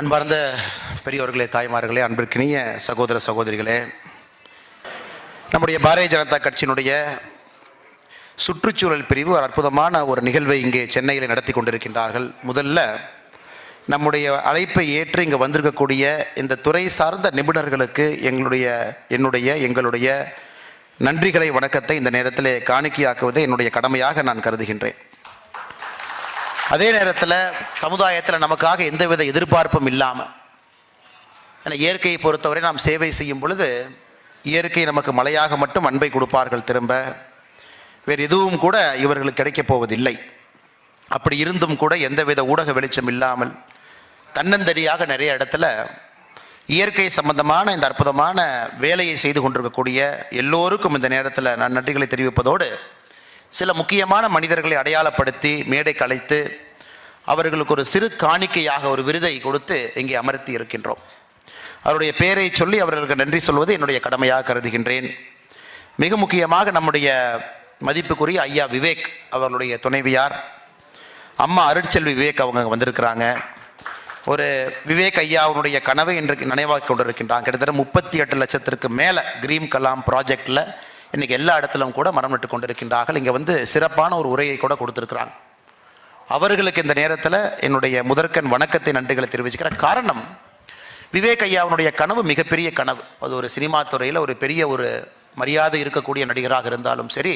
அன்பார்ந்த பெரியவர்களே தாய்மார்களே அன்பிற்கினிய சகோதர சகோதரிகளே நம்முடைய பாரதிய ஜனதா கட்சியினுடைய சுற்றுச்சூழல் பிரிவு ஒரு அற்புதமான ஒரு நிகழ்வை இங்கே சென்னையில் நடத்தி கொண்டிருக்கின்றார்கள். முதல்ல நம்முடைய அழைப்பை ஏற்று இங்கே வந்திருக்கக்கூடிய இந்த துறை சார்ந்த நிபுணர்களுக்கு எங்களுடைய என்னுடைய எங்களுடைய நன்றிகளை வணக்கத்தை இந்த நேரத்தில் காணிக்கையாக்குவதை என்னுடைய கடமையாக நான் கருதுகின்றேன். அதே நேரத்தில் சமுதாயத்தில் நமக்காக எந்தவித எதிர்பார்ப்பும் இல்லாமல் ஏன்னா இயற்கையை பொறுத்தவரை நாம் சேவை செய்யும் பொழுது இயற்கை நமக்கு மழையாக மட்டும் அன்பை கொடுப்பார்கள் திரும்ப. வேறு எதுவும் கூட இவர்களுக்கு கிடைக்கப் போவதில்லை. அப்படி இருந்தும் கூட எந்தவித ஊடக வெளிச்சம் இல்லாமல் தன்னந்தனியாக நிறைய இடத்துல இயற்கை சம்பந்தமான இந்த அற்புதமான வேலையை செய்து கொண்டிருக்கக்கூடிய எல்லோருக்கும் இந்த நேரத்தில் நான் நன்றிகளை தெரிவிப்பதோடு சில முக்கியமான மனிதர்களை அடையாளப்படுத்தி மேடை கலைத்து அவர்களுக்கு ஒரு சிறு காணிக்கையாக ஒரு விருதை கொடுத்து இங்கே அமர்த்தி இருக்கின்றோம். அவருடைய பெயரை சொல்லி அவர்களுக்கு நன்றி சொல்வது என்னுடைய கடமையாக கருதுகின்றேன். மிக முக்கியமாக நம்முடைய மதிப்புக்குரிய ஐயா விவேக் அவர்களுடைய துணைவியார் அம்மா அருட்செல்வி விவேக் அவங்க வந்திருக்கிறாங்க. ஒரு விவேக் ஐயாவுடைய கனவை இன்றைக்கு நினைவாக்கி கொண்டிருக்கின்றான் கிட்டத்தட்ட முப்பத்தி எட்டு லட்சத்திற்கு மேலே கிரீம் கலாம் ப்ராஜெக்டில் இன்றைக்கி எல்லா இடத்திலும் கூட மரம் நட்டு கொண்டிருக்கின்றார்கள். இங்கே வந்து சிறப்பான ஒரு உரையை கூட கொடுத்துருக்குறாங்க. அவர்களுக்கு இந்த நேரத்தில் என்னுடைய முதற்கண் வணக்கத்தை நன்றிகளை தெரிவிச்சுக்கிறேன். காரணம் விவேக் ஐயாவுடைய கனவு மிகப்பெரிய கனவு. அது ஒரு சினிமா துறையில் ஒரு பெரிய ஒரு மரியாதை இருக்கக்கூடிய நடிகராக இருந்தாலும் சரி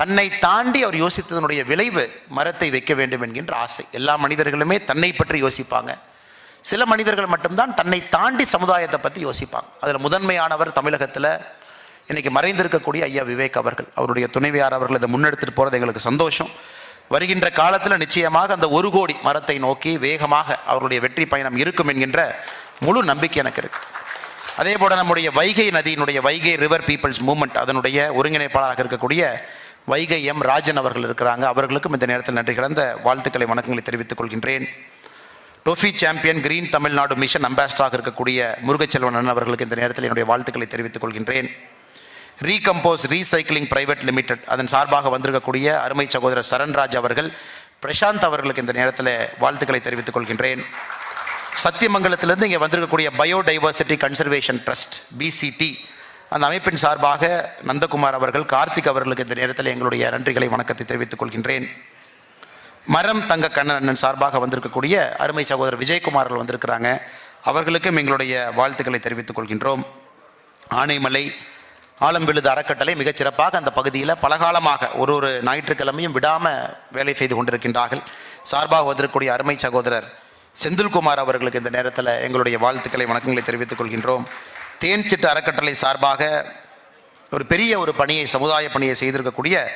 தன்னை தாண்டி அவர் யோசித்ததனுடைய விளைவு மரத்தை வைக்க வேண்டும் என்கின்ற ஆசை. எல்லா மனிதர்களுமே தன்னை பற்றி யோசிப்பாங்க. சில மனிதர்கள் மட்டும்தான் தன்னை தாண்டி சமுதாயத்தை பற்றி யோசிப்பாங்க. அதில் முதன்மையானவர் தமிழகத்தில் இன்றைக்கி மறைந்திருக்கக்கூடிய ஐயா விவேக் அவர்கள் அவருடைய துணைவியார் அவர்கள் இதை முன்னெடுத்துட்டு போகிறது எங்களுக்கு சந்தோஷம். வருகின்ற காலத்தில் நிச்சயமாக அந்த ஒரு கோடி மரத்தை நோக்கி வேகமாக அவருடைய வெற்றி பயணம் இருக்கும் என்கின்ற முழு நம்பிக்கை எனக்கு இருக்குது அதே போல் நம்முடைய வைகை நதியினுடைய வைகை ரிவர் பீப்புள்ஸ் மூவ்மெண்ட் அதனுடைய ஒருங்கிணைப்பாளராக இருக்கக்கூடிய வைகை எம் ராஜன் அவர்கள் இருக்கிறாங்க. அவர்களுக்கும் இந்த நேரத்தில் நன்றி கலந்த வாழ்த்துக்களை வணக்கங்களை தெரிவித்துக் கொள்கின்றேன். டோஃபி சாம்பியன் கிரீன் தமிழ்நாடு மிஷன் அம்பாஸ்டராக இருக்கக்கூடிய முருகச்செல்வன் அண்ணன் அவர்களுக்கு இந்த நேரத்தில் என்னுடைய வாழ்த்துக்களை தெரிவித்துக் கொள்கின்றேன். ரீகம்போஸ் ரீசைக்கிளிங் பிரைவேட் லிமிடெட் அதன் சார்பாக வந்திருக்கக்கூடிய அருமை சகோதரர் சரண்ராஜ் அவர்கள் பிரசாந்த் அவர்களுக்கு இந்த நேரத்தில் வாழ்த்துக்களை தெரிவித்துக் கொள்கின்றேன். சத்தியமங்கலத்திலிருந்து இங்கே வந்திருக்கக்கூடிய பயோடைவர்சிட்டி கன்சர்வேஷன் ட்ரஸ்ட் பிசிடி அந்த அமைப்பின் சார்பாக நந்தகுமார் அவர்கள் கார்த்திக் அவர்களுக்கு இந்த நேரத்தில் எங்களுடைய நன்றிகளை வணக்கத்தை தெரிவித்துக் கொள்கின்றேன். மரம் தங்க கண்ணன் அண்ணன் சார்பாக வந்திருக்கக்கூடிய அருமை சகோதரர் விஜயகுமார் அவர்கள் வந்திருக்கிறாங்க. அவர்களுக்கும் எங்களுடைய வாழ்த்துக்களை தெரிவித்துக் கொள்கின்றோம். ஆனைமலை ஆலம்பிழுது அறக்கட்டளை மிகச் சிறப்பாக அந்த பகுதியில் பலகாலமாக ஒரு ஒரு ஞாயிற்றுக்கிழமையும் விடாமல் வேலை செய்து கொண்டிருக்கின்றார்கள். சார்பாக வந்திருக்கக்கூடிய அருமை சகோதரர் செந்தில்குமார் அவர்களுக்கு இந்த நேரத்தில் எங்களுடைய வாழ்த்துக்களை வணக்கங்களை தெரிவித்துக் கொள்கின்றோம். தேன் சிட்டு அறக்கட்டளை சார்பாக ஒரு பெரிய ஒரு பணியை சமுதாய பணியை செய்திருக்கக்கூடிய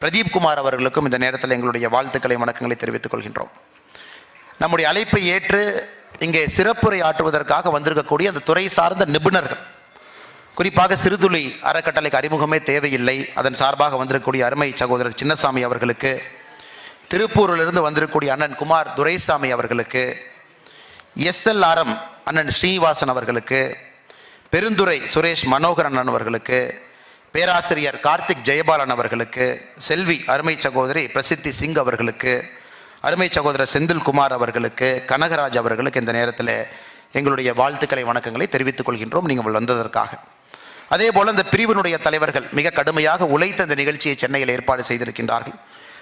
பிரதீப் குமார் அவர்களுக்கும் இந்த நேரத்தில் எங்களுடைய வாழ்த்துக்களை வணக்கங்களை தெரிவித்துக் கொள்கின்றோம். நம்முடைய அழைப்பை ஏற்று இங்கே சிறப்புரை ஆற்றுவதற்காக வந்திருக்கக்கூடிய அந்த துறை சார்ந்த நிபுணர்கள் குறிப்பாக சிறுதுளி அறக்கட்டளைக்கு அறிமுகமே தேவையில்லை. அதன் சார்பாக வந்திருக்கக்கூடிய அருமை சகோதரர் சின்னசாமி அவர்களுக்கு திருப்பூரிலிருந்து வந்திருக்கக்கூடிய அண்ணன் குமார் துரைசாமி அவர்களுக்கு எஸ்எல்ஆர்எம் அண்ணன் ஸ்ரீனிவாசன் அவர்களுக்கு பெருந்துரை சுரேஷ் மனோகர் அண்ணன் அவர்களுக்கு பேராசிரியர் கார்த்திக் ஜெயபாலன் அவர்களுக்கு செல்வி அருமை சகோதரி பிரசித்தி சிங் அவர்களுக்கு அருமை சகோதரர் செந்தில்குமார் அவர்களுக்கு கனகராஜ் அவர்களுக்கு இந்த நேரத்தில் எங்களுடைய வாழ்த்துக்களை வணக்கங்களை தெரிவித்துக் கொள்கின்றோம். நீங்கள் வந்ததற்காக. அதே போல் இந்த பிரிவினுடைய தலைவர்கள் மிக கடுமையாக உழைத்த இந்த நிகழ்ச்சியை சென்னையில் ஏற்பாடு செய்திருக்கின்றார்கள்.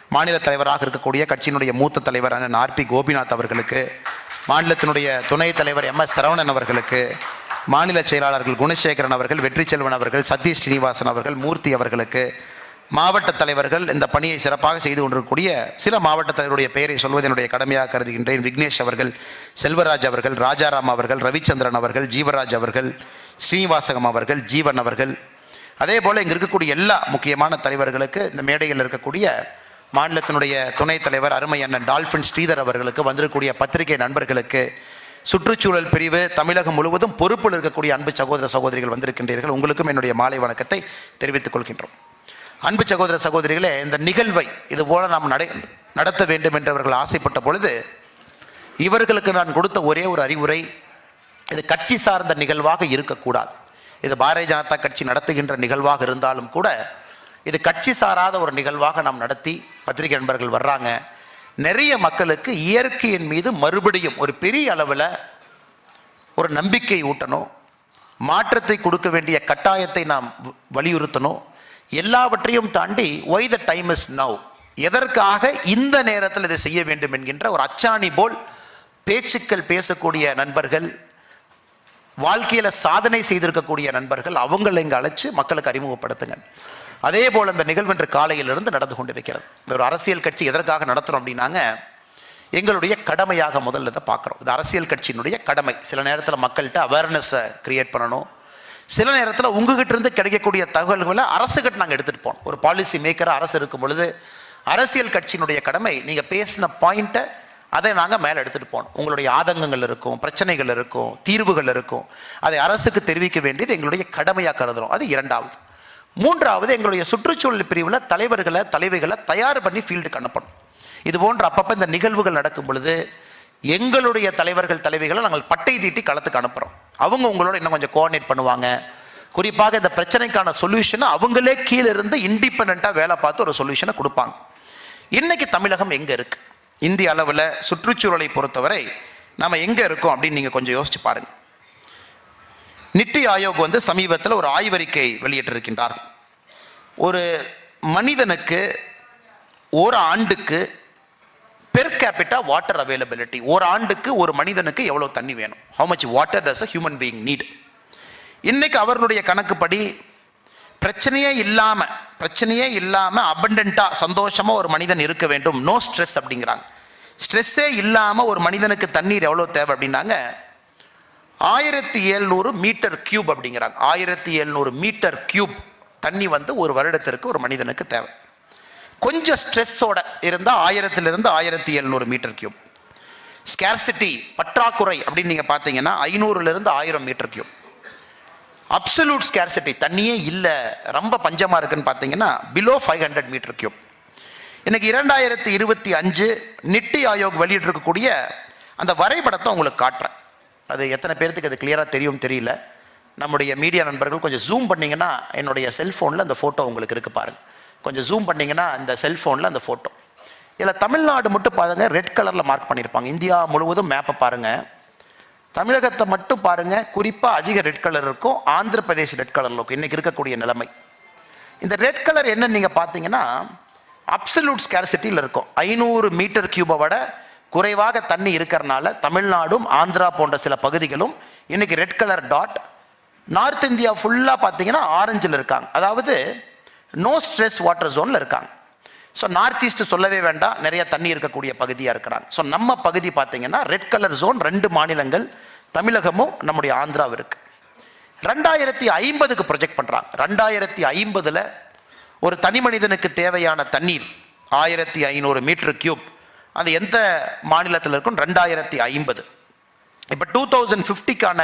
மாநில தலைவராக இருக்கக்கூடிய கட்சியினுடைய மூத்த தலைவர் அண்ணன் ஆர்பி கோபிநாத் அவர்களுக்கு மாநிலத்தினுடைய துணைத் தலைவர் எம் எஸ் சரவணன் அவர்களுக்கு மாநில செயலாளர்கள் குணசேகரன் அவர்கள் வெற்றி செல்வன் அவர்கள் சதீஷ் ஸ்ரீனிவாசன் அவர்கள் மூர்த்தி அவர்களுக்கு மாவட்ட தலைவர்கள் இந்த பணியை சிறப்பாக செய்து கொண்டிருக்கக்கூடிய சில மாவட்ட தலைவருடைய பெயரை சொல்வது என்னுடைய கடமையாக கருதுகின்றேன். விக்னேஷ் அவர்கள் செல்வராஜ் அவர்கள் ராஜாராம் அவர்கள் ரவிச்சந்திரன் அவர்கள் ஜீவராஜ் அவர்கள் ஸ்ரீனிவாசகம் அவர்கள் ஜீவன் அவர்கள். அதே போல் இங்கே இருக்கக்கூடிய எல்லா முக்கியமான தலைவர்களுக்கு இந்த மேடையில் இருக்கக்கூடிய மாநிலத்தினுடைய துணைத் தலைவர் அருமை அண்ணன் டால்ஃபின் ஸ்ரீதர் அவர்களுக்கு வந்திருக்கக்கூடிய பத்திரிகை நண்பர்களுக்கு சுற்றுச்சூழல் பிரிவு தமிழகம் முழுவதும் பொறுப்பில் இருக்கக்கூடிய அன்பு சகோதர சகோதரிகள் வந்திருக்கின்றீர்கள். உங்களுக்கும் என்னுடைய மாலை வணக்கத்தை தெரிவித்துக் கொள்கின்றோம். அன்பு சகோதர சகோதரிகளே இந்த நிகழ்வை இது போல நாம் நடை நடத்த வேண்டும் என்று அவர்கள் ஆசைப்பட்ட பொழுது இவர்களுக்கு நான் கொடுத்த ஒரே ஒரு அறிவுரை இது கட்சி சார்ந்த நிகழ்வாக இருக்கக்கூடாது. இது பாரதிய ஜனதா கட்சி நடத்துகின்ற நிகழ்வாக இருந்தாலும் கூட இது கட்சி சாராத ஒரு நிகழ்வாக நாம் நடத்தி பத்திரிகை நண்பர்கள் வர்றாங்க. நிறைய மக்களுக்கு இயற்கையின் மீது மறுபடியும் ஒரு பெரிய அளவில் ஒரு நம்பிக்கை ஊட்டணும். மாற்றத்தை கொடுக்க வேண்டிய கட்டாயத்தை நாம் வலியுறுத்தணும். எல்லாவற்றையும் தாண்டி why the time is now எதற்காக இந்த நேரத்தில் இதை செய்ய வேண்டும் என்கின்ற ஒரு அச்சாணி போல் பேச்சுக்கள் பேசக்கூடிய நண்பர்கள் வாழ்க்கையில் சாதனை செய்திருக்கக்கூடிய நண்பர்கள் அவங்களை இங்கே அழைச்சி மக்களுக்கு அறிமுகப்படுத்துங்க அதே போல் இந்த நிகழ்வு இன்று காலையிலிருந்து நடந்து கொண்டிருக்கிறது. இந்த ஒரு அரசியல் கட்சி எதற்காக நடத்துகிறோம் அப்படின்னாங்க எங்களுடைய கடமையாக முதல்ல இதை பார்க்குறோம். இது அரசியல் கட்சியினுடைய கடமை. சில நேரத்தில் மக்கள்கிட்ட அவேர்னஸை க்ரியேட் பண்ணணும். சில நேரத்தில் உங்ககிட்ட இருந்து கிடைக்கக்கூடிய தகவல்களை அரசுகிட்ட நாங்கள் எடுத்துகிட்டு போனோம் ஒரு பாலிசி மேக்கராக அரசு இருக்கும் பொழுது அரசியல் கட்சியினுடைய கடமை நீங்கள் பேசின பாயிண்ட்டை அதை நாங்கள் மேலே எடுத்துகிட்டு போனோம் உங்களுடைய ஆதங்கங்கள் இருக்கும் பிரச்சனைகள் இருக்கும் தீர்வுகள் இருக்கும். அதை அரசுக்கு தெரிவிக்க வேண்டியது எங்களுடைய கடமையாக கருதுறோம். அது இரண்டாவது. மூன்றாவது எங்களுடைய சுற்றுச்சூழல் பிரிவில் தலைவர்களை தலைவைகளை தயார் பண்ணி ஃபீல்டுக்கு அனுப்பணும். இது போன்ற அப்பப்போ இந்த நிகழ்வுகள் நடக்கும் பொழுது எங்களுடைய தலைவர்கள் தலைவிகளை நாங்கள் பட்டை தீட்டி களத்துக்கு அனுப்புகிறோம் அவங்க உங்களோட இன்னும் கொஞ்சம் கோஆர்டினேட் பண்ணுவாங்க. குறிப்பாக இந்த பிரச்சனைக்கான சொல்யூஷனை அவங்களே கீழே இருந்து இண்டிபெண்ட்டாக வேலை பார்த்து ஒரு சொல்யூஷனை கொடுப்பாங்க. இன்றைக்கி தமிழகம் எங்கே இருக்குது இந்திய அளவில் சுற்றுச்சூழலை பொறுத்தவரை நம்ம எங்கே இருக்கோம் அப்படின்னு நீங்கள் கொஞ்சம் யோசிச்சு பாருங்கள் நித்தி ஆயோக் வந்து சமீபத்தில் ஒரு ஆய்வறிக்கை வெளியிட்டிருக்கின்றார். ஒரு மனிதனுக்கு ஒரு ஆண்டுக்கு பெர் கேபிட்டா வாட்டர் அவைலபிலிட்டி ஒரு ஆண்டுக்கு ஒரு மனிதனுக்கு எவ்வளோ தண்ணி வேணும்? How much water does a human being need இன்னைக்கு அவர்களுடைய கணக்குப்படி பிரச்சனையே இல்லாமல் பிரச்சனையே இல்லாமல் அபண்டண்ட்டாக சந்தோஷமாக ஒரு மனிதன் இருக்க வேண்டும். நோ ஸ்ட்ரெஸ் அப்படிங்கிறாங்க. ஸ்ட்ரெஸ்ஸே இல்லாமல் ஒரு மனிதனுக்கு தண்ணீர் எவ்வளோ தேவை அப்படின்னாங்க? ஆயிரத்தி எழுநூறு மீட்டர் கியூப் அப்படிங்கிறாங்க. ஆயிரத்தி எழுநூறு மீட்டர் கியூப் தண்ணி வந்து ஒரு வருடத்திற்கு ஒரு மனிதனுக்கு தேவை. கொஞ்சம் ஸ்ட்ரெஸ்ஸோட இருந்தால் ஆயிரத்திலிருந்து ஆயிரத்தி எழுநூறு மீட்டர் கியூப் ஸ்கேர்சிட்டி பற்றாக்குறை அப்படின்னு நீங்கள் பார்த்தீங்கன்னா ஐநூறுலேருந்து ஆயிரம் மீட்டர் கியூப் அப்சல்யூட் ஸ்கேர்சிட்டி தண்ணியே இல்லை ரொம்ப பஞ்சமாக இருக்குன்னு பார்த்தீங்கன்னா below five hundred metre cube எனக்கு இரண்டாயிரத்தி இருபத்தி அஞ்சு நிட்டி ஆயோக் வெளியிட்டிருக்கக்கூடிய அந்த வரைபடத்தை உங்களுக்கு காட்டுறேன். அது எத்தனை பேர்த்துக்கு அது கிளியராக தெரியும் தெரியல. நம்முடைய மீடியா நண்பர்கள் கொஞ்சம் ஜூம் பண்ணீங்கன்னா என்னுடைய செல்ஃபோனில் அந்த ஃபோட்டோ உங்களுக்கு இருக்குது பாருங்கள் கொஞ்சம் ஜூம் பண்ணிங்கன்னா இந்த செல்ஃபோனில் அந்த ஃபோட்டோ இதில் தமிழ்நாடு மட்டும் பாருங்கள் ரெட் கலரில் மார்க் பண்ணியிருப்பாங்க இந்தியா முழுவதும் மேப்பை பாருங்கள் தமிழகத்தை மட்டும் பாருங்கள் குறிப்பாக அதிக ரெட் கலர் இருக்கும் ஆந்திர பிரதேஷ் ரெட் கலரில் இருக்கும். இன்றைக்கி இருக்கக்கூடிய நிலைமை. இந்த ரெட் கலர் என்ன நீங்கள் பார்த்தீங்கன்னா அப்சல்யூட் ஸ்கேர்சிட்டியில் இருக்கும். ஐநூறு மீட்டர் கியூபை விட குறைவாக தண்ணி இருக்கிறனால தமிழ்நாடும் ஆந்திரா போன்ற சில பகுதிகளும் இன்றைக்கி red colour dot north India ஃபுல்லாக பார்த்தீங்கன்னா ஆரஞ்சில் இருக்காங்க. அதாவது நோ ஸ்ட்ரெஸ் வாட்டர் ஜோனில் இருக்காங்க. ஸோ நார்த் ஈஸ்ட் சொல்லவே வேண்டாம். நிறைய தண்ணி இருக்கக்கூடிய பகுதியாக இருக்கிறாங்க. ஸோ நம்ம பகுதி பார்த்தீங்கன்னா ரெட் கலர் ஜோன் ரெண்டு மாநிலங்கள் தமிழகமும் நம்முடைய ஆந்திராவும் இருக்குது ரெண்டாயிரத்தி ஐம்பதுக்கு ப்ரொஜெக்ட் பண்ணுறாங்க ரெண்டாயிரத்தி ஐம்பதில் ஒரு தனி மனிதனுக்கு தேவையான தண்ணீர் ஆயிரத்தி ஐநூறு மீட்ரு கியூப் அது எந்த மாநிலத்தில் இருக்கும் ரெண்டாயிரத்தி ஐம்பது. இப்போ டூ தௌசண்ட் ஃபிஃப்டிக்கான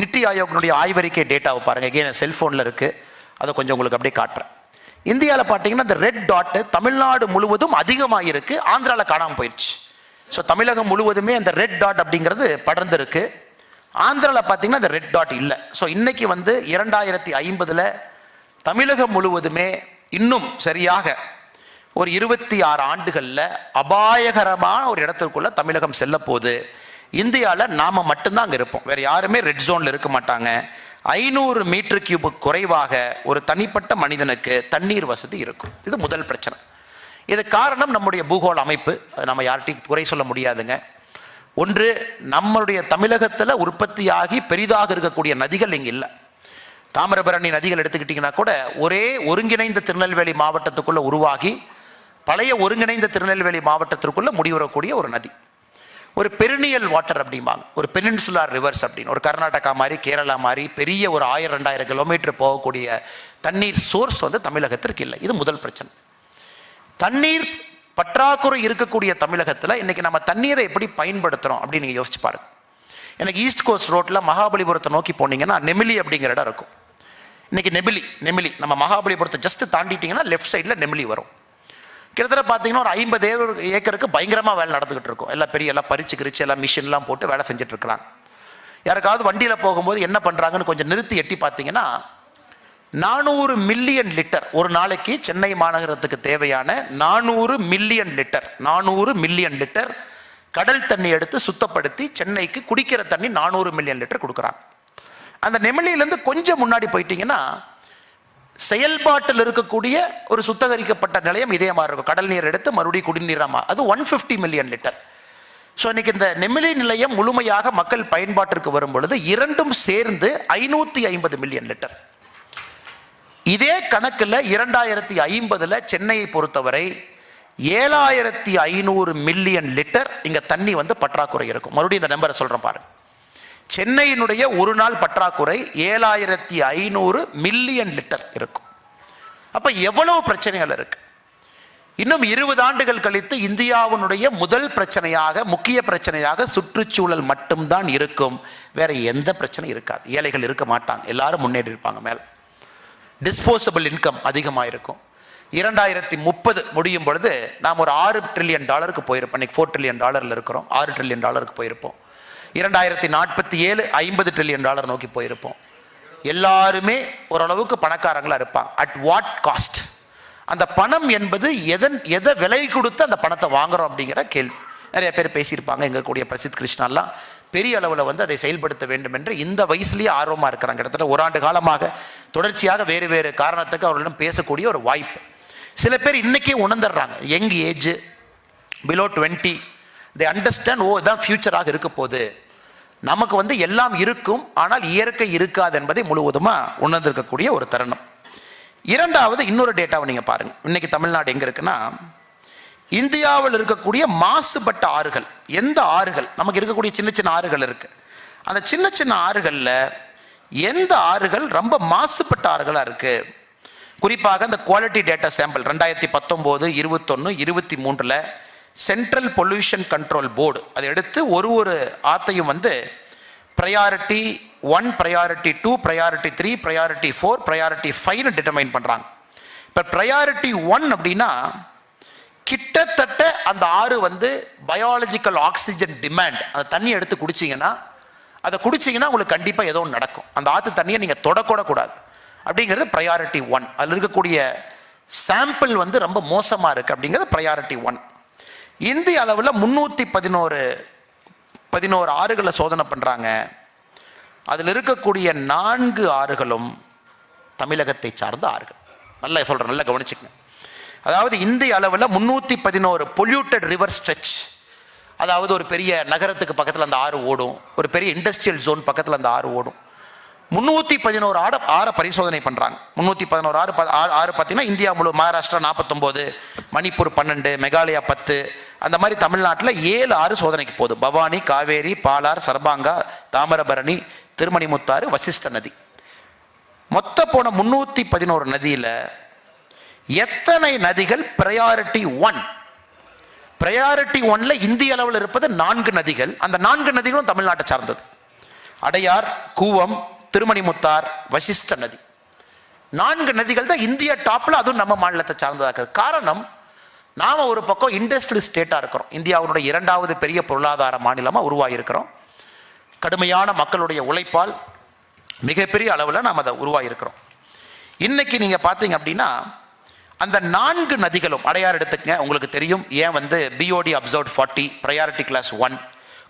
நித்தி ஆயோக்னுடைய ஆய்வறிக்கை டேட்டாவை பாருங்கள் ஏன் செல்ஃபோனில் இருக்குது அதை கொஞ்சம் உங்களுக்கு அப்படியே காட்டுறேன். இந்தியாவில் பார்த்தீங்கன்னா இந்த ரெட் டாட்டு தமிழ்நாடு முழுவதும் அதிகமாக இருக்குது ஆந்திராவில் காணாமல் போயிடுச்சு ஸோ தமிழகம் முழுவதுமே அந்த ரெட் டாட் அப்படிங்கிறது படர்ந்துருக்கு. ஆந்திராவில் பார்த்தீங்கன்னா அந்த ரெட் டாட் இல்லை. ஸோ இன்னைக்கு வந்து இரண்டாயிரத்தி ஐம்பதில் தமிழகம் முழுவதுமே இன்னும் சரியாக ஒரு இருபத்தி ஆறு ஆண்டுகளில் அபாயகரமான ஒரு இடத்துக்குள்ளே தமிழகம் செல்ல போகுது இந்தியாவில் நாம் மட்டும்தான் அங்கே இருப்போம். வேறு யாருமே ரெட் ஜோனில் இருக்க மாட்டாங்க. ஐநூறு மீட்டர் கியூபு குறைவாக ஒரு தனிப்பட்ட மனிதனுக்கு தண்ணீர் வசதி இருக்கும். இது முதல் பிரச்சனை. இது காரணம் நம்முடைய பூகோள அமைப்பு. அது நம்ம யார்கிட்டையும் குறை சொல்ல முடியாதுங்க. ஒன்று நம்மளுடைய தமிழகத்தில் உற்பத்தியாகி பெரிதாக இருக்கக்கூடிய நதிகள் இங்கே இல்லை. தாமிரபரணி நதிகள் எடுத்துக்கிட்டிங்கன்னா கூட ஒரே ஒருங்கிணைந்த திருநெல்வேலி மாவட்டத்துக்குள்ளே உருவாகி பழைய ஒருங்கிணைந்த திருநெல்வேலி மாவட்டத்திற்குள்ள முடிவுறக்கூடிய ஒரு நதி. ஒரு பெருநியல் வாட்டர் அப்படிம்பாங்க. ஒரு பெனின்சுலார் ரிவர்ஸ் அப்படின்னு. ஒரு கர்நாடகா மாதிரி கேரளா மாதிரி பெரிய ஒரு ஆயிரம் ரெண்டாயிரம் கிலோமீட்டர் போகக்கூடிய தண்ணீர் சோர்ஸ் வந்து தமிழகத்திற்கு இல்லை. இது முதல் பிரச்சனை. தண்ணீர் பற்றாக்குறை இருக்கக்கூடிய தமிழகத்தில் இன்றைக்கி நம்ம தண்ணீரை எப்படி பயன்படுத்துகிறோம் அப்படின்னு நீங்கள் யோசிச்சு பாருங்கள் எனக்கு ஈஸ்ட் கோஸ்ட் ரோட்டில் மகாபலிபுரத்தை நோக்கி போனீங்கன்னா நெமிலி அப்படிங்கிற இடம் இருக்கும். இன்னைக்கு நெமிலி நெமிலி. நம்ம மகாபலிபுரத்தை ஜஸ்ட் தாண்டிட்டிங்கன்னா லெஃப்ட் சைடில் நெமிலி வரும். கிட்டத்தட்ட பார்த்தீங்கன்னா ஒரு ஐம்பது ஏக்கருக்கு பயங்கரமாக வேலை நடந்துகிட்டு இருக்கும். எல்லாம் பெரிய எல்லாம் பறிச்சு கிரிச்சு எல்லாம் மிஷின்லாம் போட்டு வேலை செஞ்சுட்டு இருக்கிறாங்க. யாருக்காவது வண்டியில் போகும்போது என்ன பண்ணுறாங்கன்னு கொஞ்சம் நிறுத்தி எட்டி பார்த்தீங்கன்னா நானூறு மில்லியன் லிட்டர் ஒரு நாளைக்கு சென்னை மாநகரத்துக்கு தேவையான நானூறு மில்லியன் லிட்டர் நானூறு மில்லியன் லிட்டர் கடல் தண்ணி எடுத்து சுத்தப்படுத்தி சென்னைக்கு குடிக்கிற தண்ணி நானூறு மில்லியன் லிட்டர் கொடுக்குறாங்க. அந்த நெமிலியிலேருந்து கொஞ்சம் முன்னாடி போயிட்டீங்கன்னா செயல்பாட்டில் இருக்கக்கூடிய ஒரு சுத்தகரிக்கப்பட்ட நிலையம் இதே மாதிரி இருக்கும். கடல் நீர் எடுத்து மறுபடியும் குடிநீராக அது one fifty million litre so இன்னைக்கு இந்த நெமிலி நிலையம் முழுமையாக மக்கள் பயன்பாட்டிற்கு வரும் பொழுது இரண்டும் சேர்ந்து ஐநூற்றி ஐம்பது மில்லியன் லிட்டர் இதே கணக்கில் இரண்டாயிரத்தி ஐம்பதுல சென்னையை பொறுத்தவரை ஏழாயிரத்தி ஐநூறு மில்லியன் லிட்டர் இங்க தண்ணி வந்து பற்றாக்குறை இருக்கும். மறுபடியும் இந்த நம்பரை சொல்றேன் பாருங்க. சென்னையினுடைய ஒரு நாள் பற்றாக்குறை ஏழாயிரத்தி ஐநூறு மில்லியன் லிட்டர் இருக்கும். அப்போ எவ்வளவு பிரச்சனைகள் இருக்கு? இன்னும் இருபது ஆண்டுகள் கழித்து இந்தியாவினுடைய முதல் பிரச்சனையாக முக்கிய பிரச்சனையாக சுற்றுச்சூழல் மட்டும்தான் இருக்கும். வேற எந்த பிரச்சனை இருக்காது. ஏழைகள் இருக்க மாட்டாங்க. எல்லாரும் முன்னேறி இருப்பாங்க மேலே. டிஸ்போசபிள் இன்கம் அதிகமாக இருக்கும் இரண்டாயிரத்தி முப்பது முடியும் பொழுது நாம் ஒரு ஆறு ட்ரில்லியன் டாலருக்கு போயிருப்போம். இன்னைக்கு ஃபோர் ட்ரில்லியன் டாலரில் இருக்கிறோம். ஆறு ட்ரில்லியன் டாலருக்கு போயிருப்போம். இரண்டாயிரத்தி நாற்பத்தி ஏழு ஐம்பது ட்ரில்லியன் டாலர் நோக்கி போயிருப்போம். எல்லாருமே ஓரளவுக்கு பணக்காரங்களாக இருப்பாங்க. அட் வாட் காஸ்ட் அந்த பணம் என்பது எதன் எதை விலை கொடுத்து அந்த பணத்தை வாங்குறோம் அப்படிங்கிற கேள்வி. நிறைய பேர் பேசியிருப்பாங்க எங்கள் கூடிய பிரசித் கிருஷ்ணாலாம் பெரிய அளவில் வந்து அதை செயல்படுத்த வேண்டும் என்று இந்த வயசுலேயே ஆர்வமாக இருக்கிறாங்க. கிட்டத்தட்ட ஒரு ஆண்டு காலமாக தொடர்ச்சியாக வேறு வேறு காரணத்துக்கு அவர்களிடம் பேசக்கூடிய ஒரு வாய்ப்பு. சில பேர் இன்றைக்கே உணர்ந்துடுறாங்க. Young age below twenty they understand oh இதான் ஃபியூச்சராக இருக்க போகுது. நமக்கு வந்து எல்லாம் இருக்கும் ஆனால் இயற்கை இருக்காது என்பதை முழுவதுமாக உணர்ந்திருக்கக்கூடிய ஒரு தருணம். இரண்டாவது இன்னொரு டேட்டாவை நீங்கள் பாருங்க. இன்னைக்கு தமிழ்நாடு எங்கே இருக்குன்னா இந்தியாவில் இருக்கக்கூடிய மாசுபட்ட ஆறுகள் எந்த ஆறுகள்? நமக்கு இருக்கக்கூடிய சின்ன சின்ன ஆறுகள் இருக்கு. அந்த சின்ன சின்ன ஆறுகளில் எந்த ஆறுகள் ரொம்ப மாசுபட்ட ஆறுகளாக இருக்கு? குறிப்பாக அந்த குவாலிட்டி டேட்டா சாம்பிள் ரெண்டாயிரத்தி பத்தொம்போது இருபத்தொன்று இருபத்தி மூன்றில் சென்ட்ரல் பொல்யூஷன் கண்ட்ரோல் போர்டு அதை எடுத்து ஒரு ஒரு ஆத்தையும் வந்து priority one priority two priority three priority four priority ஃபைவ்னு டிட்டர்மைன் பண்ணுறாங்க இப்போ ப்ரையாரிட்டி ஒன் அப்படின்னா கிட்டத்தட்ட அந்த ஆறு வந்து பயாலஜிக்கல் ஆக்சிஜன் டிமாண்ட் அந்த தண்ணி எடுத்து குடிச்சிங்கன்னா அதை குடிச்சிங்கன்னா உங்களுக்கு கண்டிப்பாக ஏதோ ஒன்று நடக்கும். அந்த ஆற்று தண்ணியை நீங்கள் தொடக்கூடக்கூடாது அப்படிங்கிறது ப்ரையாரிட்டி ஒன் அதில் இருக்கக்கூடிய சாம்பிள் வந்து ரொம்ப மோசமாக இருக்குது அப்படிங்கிறது ப்ரையாரிட்டி ஒன் இந்திய அளவில் முந்நூற்றி பதினோரு பதினோரு ஆறுகளை சோதனை பண்ணுறாங்க அதில் இருக்கக்கூடிய நான்கு ஆறுகளும் தமிழகத்தை சார்ந்த ஆறுகள். நல்லா சொல்கிறேன் நல்லா கவனிச்சுக்கங்க. அதாவது இந்திய அளவில் முந்நூற்றி பதினோரு பொல்யூட்டட் ரிவர் ஸ்ட்ரெச் அதாவது ஒரு பெரிய நகரத்துக்கு பக்கத்தில் அந்த ஆறு ஓடும் ஒரு பெரிய இண்டஸ்ட்ரியல் ஜோன் பக்கத்தில் அந்த ஆறு ஓடும். முந்நூற்றி பதினோரு ஆறு ஆறை பரிசோதனை பண்ணுறாங்க முந்நூற்றி பதினோரு ஆறு ஆறு ஆறு பார்த்தீங்கன்னா இந்தியா முழு மகாராஷ்டிரா நாற்பத்தொம்போது மணிப்பூர் பன்னெண்டு மெகாலயா பத்து அந்த மாதிரி தமிழ்நாட்டில் ஏழு ஆறு சோதனைக்கு போகுது. பவானி காவேரி பாலார் சர்பாங்கா தாமிரபரணி திருமணிமுத்தாறு வசிஷ்ட நதி. மொத்த போன முந்நூற்றி பதினோரு நதியில் எத்தனை நதிகள் ப்ரையாரிட்டி ஒன் ப்ரையாரிட்டி ஒன்ல இந்திய அளவில் இருப்பது நான்கு நதிகள். அந்த நான்கு நதிகளும் தமிழ்நாட்டை சார்ந்தது. அடையார் கூவம் திருமணிமுத்தார் வசிஷ்ட நதி. நான்கு நதிகள் தான் இந்திய டாப்பில் அதுவும் நம்ம மாநிலத்தை சார்ந்ததாக இருக்குது. காரணம் நாம் ஒரு பக்கம் இண்டஸ்ட்ரியல் ஸ்டேட்டாக இருக்கிறோம். இந்தியாவுடைய இரண்டாவது பெரிய பொருளாதார மாநிலமாக உருவாகியிருக்கிறோம் கடுமையான மக்களுடைய உழைப்பால் மிகப்பெரிய அளவில் நாம் அதை உருவாகியிருக்கிறோம் இன்றைக்கி இன்னைக்கு பார்த்தீங்க அப்படின்னா அந்த நான்கு நதிகளும் அடையார் எடுத்துக்கங்க உங்களுக்கு தெரியும். ஏன் வந்து BOD observe forty priority class one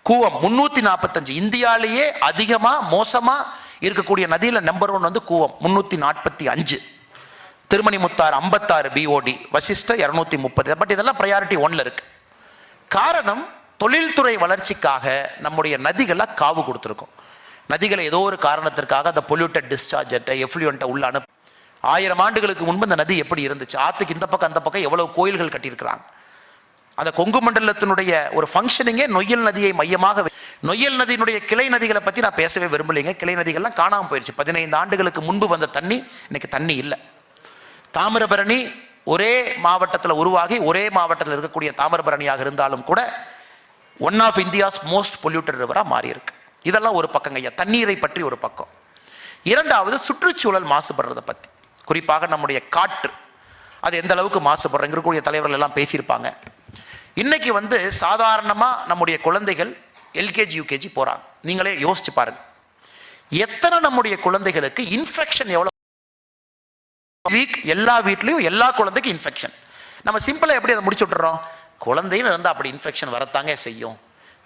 Cooum முந்நூற்றி நாற்பத்தஞ்சு இந்தியாலேயே அதிகமாக மோசமாக இருக்கக்கூடிய நதியில் நம்பர் ஒன் வந்து கூவம் முந்நூற்றி நாற்பத்தி அஞ்சு. திருமணி முத்தாறு ஐம்பத்தாறு பிஓடி வசிஷ்ட இரநூத்தி முப்பது. பட் இதெல்லாம் ப்ரையாரிட்டி ஒன்ல இருக்கு. காரணம் தொழில்துறை வளர்ச்சிக்காக நம்முடைய நதிகளை காவு கொடுத்துருக்கோம். நதிகளை ஏதோ ஒரு காரணத்திற்காக அந்த பொல்யூட்டட் டிஸ்சார்ஜை எஃப்ளூயண்ட்டை உள்ள அனுப்ப ஆயிரம் ஆண்டுகளுக்கு முன்பு இந்த நதி எப்படி இருந்துச்சு? ஆத்துக்கு இந்த பக்கம் அந்த பக்கம் எவ்வளவு கோயில்கள் கட்டியிருக்கிறாங்க? அந்த கொங்கு மண்டலத்தினுடைய ஒரு ஃபங்க்ஷனிங்கே நொய்யல் நதியை மையமாக நொய்யல் நதியினுடைய கிளை நதிகளை பற்றி நான் பேசவே விரும்பலைங்க. கிளை நதிகள்லாம் காணாமல் போயிடுச்சு பதினைந்து ஆண்டுகளுக்கு முன்பு வந்த தண்ணி இன்னைக்கு தண்ணி இல்லை. தாமிரபரணி ஒரே மாவட்டத்தில் உருவாகி ஒரே மாவட்டத்தில் இருக்கக்கூடிய தாமிரபரணியாக இருந்தாலும் கூட one of India's most polluted ரிவராக மாறியிருக்கு. இதெல்லாம் ஒரு பக்கங்க ஐயா. தண்ணீரை பற்றி ஒரு பக்கம். இரண்டாவது சுற்றுச்சூழல் மாசுபடுறதை பற்றி குறிப்பாக நம்முடைய காற்று. அது எந்த அளவுக்கு மாசுபடுறோம் இருக்கக்கூடிய தலைவர்கள் எல்லாம் பேசியிருப்பாங்க. இன்னைக்கு வந்து சாதாரணமாக நம்முடைய குழந்தைகள் எல்கேஜி யூகேஜி போகிறாங்க நீங்களே யோசிச்சு பாருங்க. எத்தனை நம்முடைய குழந்தைகளுக்கு இன்ஃபெக்ஷன் எவ்வளோ வீக் எல்லா வீட்லேயும் எல்லா குழந்தைக்கும் இன்ஃபெக்ஷன் நம்ம சிம்பிளாக எப்படி அதை முடிச்சு விட்டுறோம்? குழந்தையும் இருந்தால் அப்படி இன்ஃபெக்ஷன் வரத்தாங்க செய்யும்.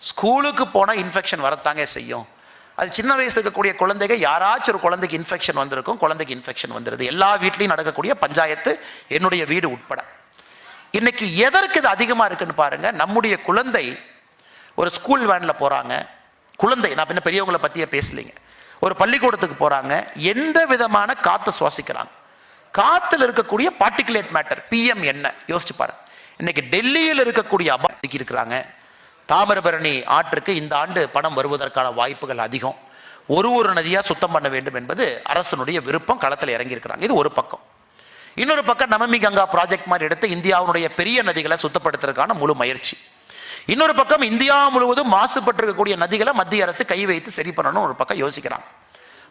ஸ்கூலுக்கு போனால் இன்ஃபெக்ஷன் வரத்தாங்க செய்யும். அது சின்ன வயசுல இருக்கக்கூடிய குழந்தைங்க யாராச்சும் ஒரு குழந்தைக்கு இன்ஃபெக்ஷன் வந்திருக்கும் குழந்தைக்கு இன்ஃபெக்ஷன் வந்துடுது எல்லா வீட்லையும் நடக்கக்கூடிய பஞ்சாயத்து என்னுடைய வீடு உட்பட. இன்னைக்கு எதற்கு இது அதிகமாக இருக்குன்னு பாருங்க நம்முடைய குழந்தை ஒரு ஸ்கூல் வேனில் போகிறாங்க குழந்தை நான் பின்ன பெரியவங்களை பற்றியே பேசலைங்க. ஒரு பள்ளிக்கூடத்துக்கு போகிறாங்க எந்த விதமான காற்றை சுவாசிக்கிறாங்க? காற்றுல இருக்கக்கூடிய பார்ட்டிகுலேட் மேட்டர் பிஎம் என்ன? யோசிச்சு பாருங்க இன்னைக்கு டெல்லியில் இருக்கக்கூடிய அபாதிக்கு இருக்கிறாங்க. தாமிரபரணி ஆற்றுக்கு இந்த ஆண்டு பணம் வருவதற்கான வாய்ப்புகள் அதிகம். ஒரு ஒரு நதியாக சுத்தம் பண்ண வேண்டும் என்பது அரசனுடைய விருப்பம். களத்தில் இறங்கியிருக்கிறாங்க. இது ஒரு பக்கம். இன்னொரு பக்கம் நமமி கங்கா ப்ராஜெக்ட் மாதிரி எடுத்து இந்தியாவுடைய பெரிய நதிகளை சுத்தப்படுத்துறதுக்கான முழு முயற்சி. இன்னொரு பக்கம் இந்தியா முழுவதும் மாசுபட்டிருக்கக்கூடிய நதிகளை மத்திய அரசு கை வைத்து சரி பண்ணணும் ஒரு பக்கம் யோசிக்கிறாங்க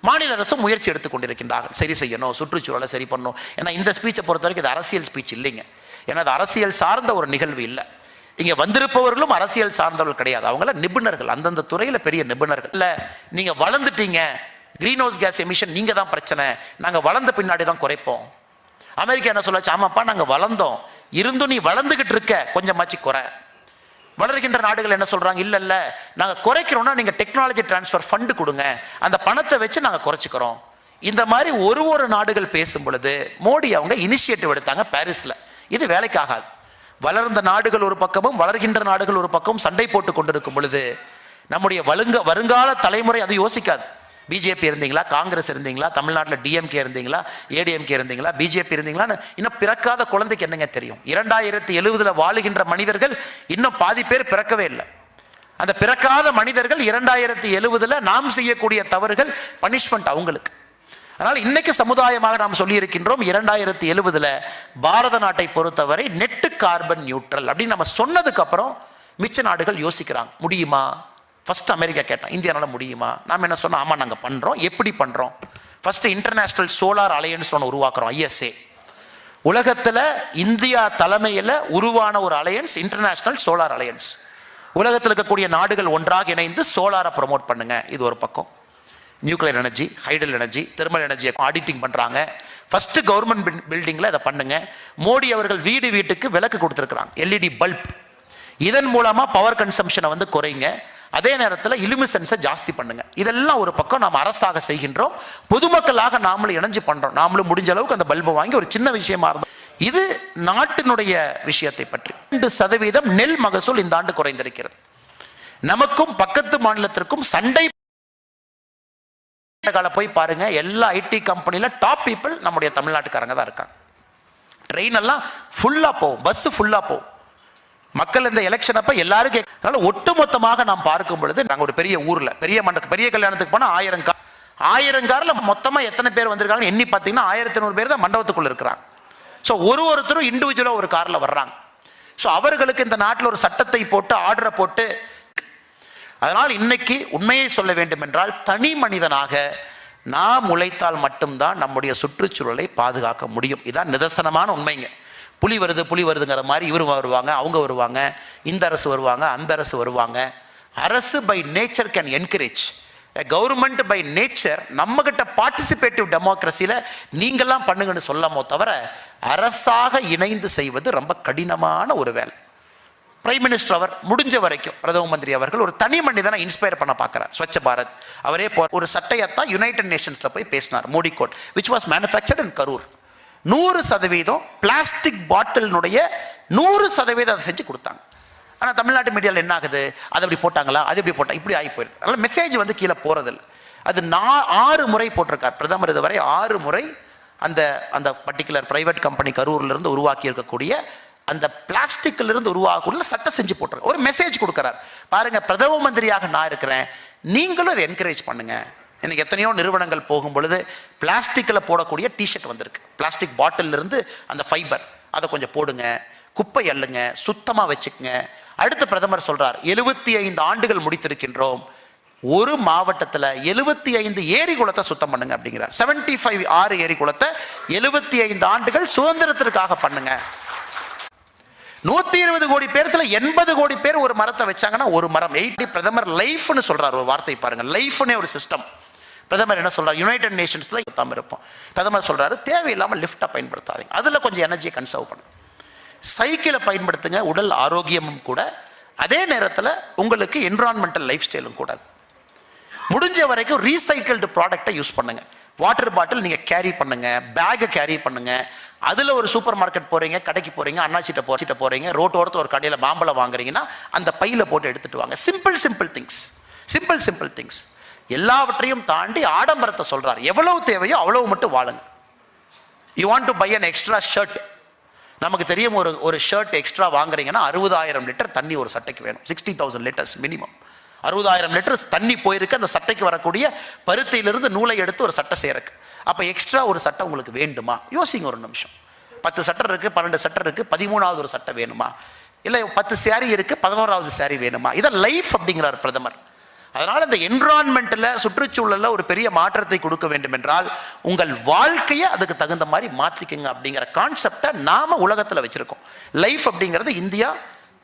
மாநில அரசு முயற்சி எடுத்து கொண்டிருக்கின்றார்கள். சரி செய்யணும் சுற்றுச்சூழலை சரி பண்ணணும். ஏன்னா இந்த ஸ்பீச்சை பொறுத்த வரைக்கும் இது அரசியல் ஸ்பீச் இல்லைங்க. ஏன்னா அது அரசியல் சார்ந்த ஒரு நிகழ்வு இல்லை. இங்கே வந்திருப்பவர்களும் அரசியல் சார்ந்தவர்கள் கிடையாது. அவங்கள நிபுணர்கள். அந்தந்த துறையில் பெரிய நிபுணர்கள். இல்லை நீங்கள் வளர்ந்துட்டீங்க. க்ரீன் ஹவுஸ் கேஸ் எமிஷன் நீங்கள் தான் பிரச்சனை. நாங்கள் வளர்ந்த பின்னாடி தான் குறைப்போம். அமெரிக்கா என்ன சொல்லாச்சு? ஆமாப்பா நாங்கள் வளர்ந்தோம். இருந்தும் நீ வளர்ந்துக்கிட்டு இருக்க. கொஞ்சமாச்சு குறை. வளர்கின்ற நாடுகள் என்ன சொல்றாங்க? இல்ல இல்ல. நாங்க குறைக்கிறோம்னா நீங்க டெக்னாலஜி டிரான்ஸ்ஃபர் ஃபண்டு கொடுங்க. அந்த பணத்தை வச்சு நாங்க குறைச்சிக்கிறோம். இந்த மாதிரி ஒரு ஒரு நாடுகள் பேசும் பொழுது மோடி அவங்க இனிஷியேட்டிவ் எடுத்தாங்க பாரிஸ்ல. இது வேலைக்காகாது வளர்ந்த நாடுகள் ஒரு பக்கமும் வளர்கின்ற நாடுகள் ஒரு பக்கமும் சண்டை போட்டு கொண்டிருக்கும் பொழுது நம்முடைய வலுங்க வருங்கால தலைமுறை அதை யோசிக்காது. பிஜேபி இருந்தீங்களா? காங்கிரஸ் இருந்தீங்களா? தமிழ்நாட்டில் டிஎம்கே இருந்தீங்களா? ஏடிஎம்கே இருந்தீங்களா? பிஜேபி இருந்தீங்களான்னு இன்னும் பிறக்காத குழந்தைக்கு என்னங்க தெரியும்? இரண்டாயிரத்தி எழுபதில் வாழுகின்ற மனிதர்கள் இன்னும் பாதி பேர் பிறக்கவே இல்லை. அந்த பிறக்காத மனிதர்கள் இரண்டாயிரத்தி எழுபதில் நாம் செய்யக்கூடிய தவறுகள் பனிஷ்மெண்ட் அவங்களுக்கு. அதனால் இன்னைக்கு சமுதாயமாக நாம் சொல்லியிருக்கின்றோம் இரண்டாயிரத்தி எழுபதில் பாரத நாட்டை பொறுத்தவரை நெட்டு கார்பன் நியூட்ரல் அப்படின்னு நம்ம சொன்னதுக்கு அப்புறம் மிச்ச நாடுகள் யோசிக்கிறாங்க. முடியுமா? ஃபஸ்ட்டு அமெரிக்கா கேட்டான் இந்தியானால முடியுமா? நாம் என்ன சொன்னோம் ஆமாம் நாங்கள் பண்ணுறோம் எப்படி பண்ணுறோம் ஃபஸ்ட்டு இன்டர்நேஷ்னல் சோலார் அலையன்ஸ் ஒன்று உருவாக்குறோம் ஐஎஸ்ஏ. உலகத்தில் இந்தியா தலைமையில் உருவான ஒரு அலையன்ஸ் இன்டர்நேஷ்னல் சோலார் அலையன்ஸ் உலகத்தில் இருக்கக்கூடிய நாடுகள் ஒன்றாக இணைந்து சோலாரை ப்ரொமோட் பண்ணுங்கள் இது ஒரு பக்கம். Nuclear energy hydel energy thermal எனர்ஜியை ஆடிட்டிங் பண்ணுறாங்க ஃபஸ்ட்டு கவர்மெண்ட் பில்டிங்கில் இதை பண்ணுங்கள் மோடி அவர்கள் வீடு வீட்டுக்கு விளக்கு கொடுத்துருக்குறாங்க எல்இடி பல்ப் இதன் மூலமாக பவர் கன்சம்ஷனை வந்து குறைங்க. அதே நேரத்தில் இலுமிசன்ஸை ஜாஸ்தி பண்ணுங்க. இதெல்லாம் ஒரு பக்கம் நாம் அரசாக செய்கின்றோம். பொதுமக்களாக நாமளும் இணைஞ்சு பண்ணுறோம் நாமளும் முடிஞ்ச அளவுக்கு அந்த பல்பை வாங்கி ஒரு சின்ன விஷயமா இருந்தோம். இது நாட்டினுடைய விஷயத்தை பற்றி. ரெண்டு சதவீதம் நெல் மகசூல் இந்த ஆண்டு குறைந்திருக்கிறது. நமக்கும் பக்கத்து மாநிலத்திற்கும் சண்டை கால போய் பாருங்க. எல்லா ஐடி கம்பெனில டாப் பீப்புள் நம்முடைய தமிழ்நாட்டுக்காரங்க தான் இருக்காங்க. ட்ரெயின் எல்லாம் ஃபுல்லா போகும். பஸ் ஃபுல்லா போகும். மக்கள் இந்த எலெக்ஷன் அப்ப எல்லாரும் கேட்க அதனால ஒட்டுமொத்தமாக நாம் பார்க்கும் பொழுது நாங்க ஒரு பெரிய ஊர்ல பெரிய மண்டபம் பெரிய கல்யாணத்துக்கு போனா ஆயிரம் கார் ஆயிரம் கார்ல மொத்தமா எத்தனை பேர் வந்திருக்காங்க எண்ணி பார்த்தீங்கன்னா ஆயிரத்தி நூறு பேர் தான் மண்டபத்துக்குள்ள இருக்கிறாங்க. ஸோ ஒரு ஒருத்தரும் இண்டிவிஜுவலாக ஒரு கார்ல வர்றாங்க. ஸோ அவர்களுக்கு இந்த நாட்டில் ஒரு சட்டத்தை போட்டு ஆர்டரை போட்டு அதனால் இன்னைக்கு உண்மையை சொல்ல வேண்டும் என்றால் தனி மனிதனாக நாம் உழைத்தால் மட்டும்தான் நம்முடைய சுற்றுச்சூழலை பாதுகாக்க முடியும். இதான் நிதர்சனமான உண்மைங்க. புலி வருது புலி வருதுங்கிற மாதிரி இவர் வருவாங்க அவங்க வருவாங்க இந்த அரசு வருவாங்க அந்த அரசு வருவாங்க. அரசு by nature can encourage government by nature நம்மகிட்ட பார்ட்டிசிபேட்டிவ் டெமோக்ரஸியில் நீங்கள்லாம் பண்ணுங்கன்னு சொல்லாமோ தவிர அரசாக இணைந்து செய்வது ரொம்ப கடினமான ஒரு வேலை. பிரைம் மினிஸ்டர் அவர் முடிஞ்ச வரைக்கும் பிரதம மந்திரி அவர்கள் ஒரு தனி மனிதனை இன்ஸ்பயர் பண்ண பார்க்குறார். ஸ்வச்ச பாரத். அவரே போ ஒரு சட்டையத்தான் யுனைடெட் நேஷன்ஸில் போய் பேசினார் Modi coat which was manufactured in Karur நூறு சதவீதம் பிளாஸ்டிக் பாட்டிலினுடைய நூறு சதவீதம் அதை செஞ்சு கொடுத்தாங்க. ஆனால் தமிழ்நாட்டு மீடியாவில் என்ன ஆகுது அது அப்படி போட்டாங்களா? அது இப்படி போட்டா இப்படி ஆகி போயிருது. அதனால் மெசேஜ் வந்து கீழே போகிறதில்ல அது நா ஆறு முறை போட்டிருக்கார். பிரதமர் இதுவரை ஆறு முறை அந்த அந்த பர்டிகுலர் பிரைவேட் கம்பெனி கரூர்லேருந்து உருவாக்கி இருக்கக்கூடிய அந்த பிளாஸ்டிக்கிலிருந்து உருவாகக்கூடிய சட்டை செஞ்சு போட்டிருக்க ஒரு மெசேஜ் கொடுக்குறார். பாருங்கள் பிரதம மந்திரியாக நான் இருக்கிறேன். நீங்களும் அதை என்கரேஜ் பண்ணுங்கள் எனக்கு எத்தனையோ நிறுவனங்கள் போகும் பொழுது பிளாஸ்டிக்கில் போடக்கூடிய டிஷர்ட் வந்திருக்கு. பிளாஸ்டிக் பாட்டில் இருந்து அந்த ஃபைபர் அதை கொஞ்சம் போடுங்க குப்பை அள்ளுங்க சுத்தமாக வச்சுக்கங்க. அடுத்து பிரதமர் சொல்றார் எழுபத்தி ஐந்து ஆண்டுகள் முடித்திருக்கின்றோம். ஒரு மாவட்டத்தில் எழுபத்தி ஐந்து ஏரி குளத்தை சுத்தம் பண்ணுங்க அப்படிங்கிறார். செவன்டி ஃபைவ் ஆறு ஏரி குளத்தை எழுபத்தி ஐந்து ஆண்டுகள் சுதந்திரத்திற்காக பண்ணுங்க. நூத்தி இருபது கோடி பேர்த்துல எண்பது கோடி பேர் ஒரு மரத்தை வச்சாங்கன்னா ஒரு மரம். எயிட்டி பிரதமர் லைஃப்னு சொல்றாரு ஒரு வார்த்தை பாருங்க. லைஃப்னே ஒரு சிஸ்டம் பிரதமர் என்ன சொல்றாரு? யுனைடெட் நேஷன்ஸ்ல தாம இருப்போம். பிரதமர் சொல்றாரு தேவையில்லாமல் லிஃப்ட்டை பயன்படுத்தாதீங்க. அதில் கொஞ்சம் எனர்ஜியை கன்சர்வ் பண்ணுங்க. சைக்கிளை பயன்படுத்துங்க உடல் ஆரோக்கியமும் கூட. அதே நேரத்தில் உங்களுக்கு என்விரான்மெண்டல் லைஃப் ஸ்டைலும் கூடாது. முடிஞ்ச வரைக்கும் ரீசைக்கிள்டு ப்ராடக்டை யூஸ் பண்ணுங்க. வாட்டர் பாட்டில் நீங்கள் கேரி பண்ணுங்க பேக்கை கேரி பண்ணுங்க. அதில் ஒரு சூப்பர் மார்க்கெட் போகிறீங்க கடைக்கு போகிறீங்க அண்ணாச்சிட்ட போச்சிட்ட போகிறீங்க ரோட்டோரத்தில் ஒரு கடையில் மாம்பழம் வாங்குறீங்கன்னா அந்த பையில் போட்டு எடுத்துகிட்டு வாங்க. Simple simple things simple simple things எல்லாவற்றையும் தாண்டி ஆடம்பரத்தை சொல்றார். எவ்வளவு தேவையோ அவ்வளவு மட்டும் வாழுங்க. You want to buy an extra shirt நமக்கு தெரியும் ஒரு ஒரு ஷர்ட் எக்ஸ்ட்ரா வாங்குறீங்கன்னா அறுபதாயிரம் லிட்டர் தண்ணி ஒரு சட்டைக்கு வேணும். சிக்ஸ்டி தௌசண்ட் லிட்டர்ஸ் மினிமம் அறுபதாயிரம் லிட்டர் தண்ணி போயிருக்கு அந்த சட்டைக்கு வரக்கூடிய பருத்தியிலிருந்து நூலை எடுத்து ஒரு சட்டை செய்யறக்கு அப்போ எக்ஸ்ட்ரா ஒரு சட்டை உங்களுக்கு வேண்டுமா? யோசிங்க ஒரு நிமிஷம். பத்து சட்டர் இருக்குது பன்னெண்டு சட்டர் இருக்குது பதிமூணாவது ஒரு சட்டை வேணுமா? இல்லை பத்து சேரீ இருக்குது பதினோராவது சேரீ வேணுமா? இதான் லைஃப் அப்படிங்கிறார் பிரதமர். அதனால் இந்த என்விரான்மெண்ட்டில் சுற்றுச்சூழலில் ஒரு பெரிய மாற்றத்தை கொடுக்க வேண்டும் என்றால் உங்கள் வாழ்க்கையை அதுக்கு தகுந்த மாதிரி மாற்றிக்கங்க அப்படிங்கிற கான்செப்டை நாம் உலகத்தில் வச்சுருக்கோம். லைஃப் அப்படிங்கிறது இந்தியா